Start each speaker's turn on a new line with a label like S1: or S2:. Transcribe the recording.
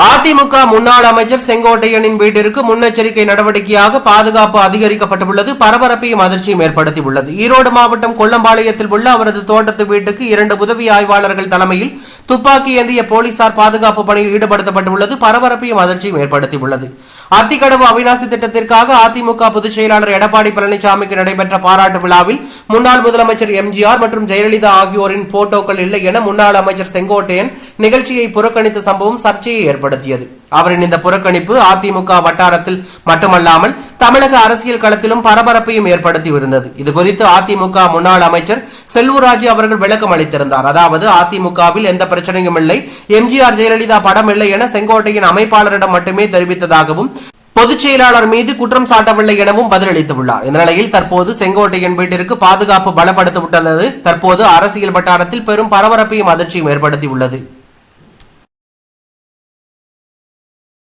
S1: அதிமுக முன்னாள் அமைச்சர் செங்கோட்டையனின் வீட்டிற்கு முன்னெச்சரிக்கை நடவடிக்கையாக பாதுகாப்பு அதிகரிக்கப்பட்டுள்ளது. பரபரப்பையும் அதிர்ச்சியும் ஏற்படுத்தியுள்ளது. ஈரோடு மாவட்டம் கொல்லம்பாளையத்தில் உள்ள அவரது தோட்டத்து வீட்டுக்கு இரண்டு உதவி ஆய்வாளர்கள் தலைமையில் துப்பாக்கி ஏந்திய போலீசார் பாதுகாப்பு பணியில் ஈடுபடுத்தப்பட்டுள்ளது. பரபரப்பையும் அதிர்ச்சியும் ஏற்படுத்தியுள்ளது. அத்திக்கடவு அவிநாசி திட்டத்திற்காக அதிமுக பொதுச் செயலாளர் எடப்பாடி பழனிசாமிக்கு நடைபெற்ற பாராட்டு விழாவில் முன்னாள் முதலமைச்சர் எம்ஜிஆர் மற்றும் ஜெயலலிதா ஆகியோரின் போட்டோக்கள் இல்லை என முன்னாள் அமைச்சர் செங்கோட்டையன் நிகழ்ச்சியை புறக்கணித்த சம்பவம் சர்ச்சையை ஏற்படுத்தியது. அவரின் இந்த புறக்கணிப்பு அதிமுக வட்டாரத்தில் மட்டுமல்லாமல் தமிழக அரசியல் களத்திலும் பரபரப்பையும் ஏற்படுத்தி இருந்தது இது குறித்து அதிமுக முன்னாள் அமைச்சர் செல்லூர் அவர்கள் விளக்கம் அளித்திருந்தார். அதாவது அதிமுகவில் எந்த பிரச்சனையும் இல்லை. எம்ஜிஆர் ஜெயலலிதா படம் இல்லை என செங்கோட்டையின் அமைப்பாளரிடம் மட்டுமே தெரிவித்ததாகவும் பொதுச் செயலாளர் மீது குற்றம் சாட்டவில்லை எனவும் பதிலளித்துள்ளார் இந்த நிலையில் தற்போது செங்கோட்டையன் வீட்டிற்கு பாதுகாப்பு பலப்படுத்தப்பட்டுள்ளது தற்போது அரசியல் வட்டாரத்தில் பெரும் பரபரப்பையும் அதிர்ச்சியும் ஏற்படுத்தியுள்ளது.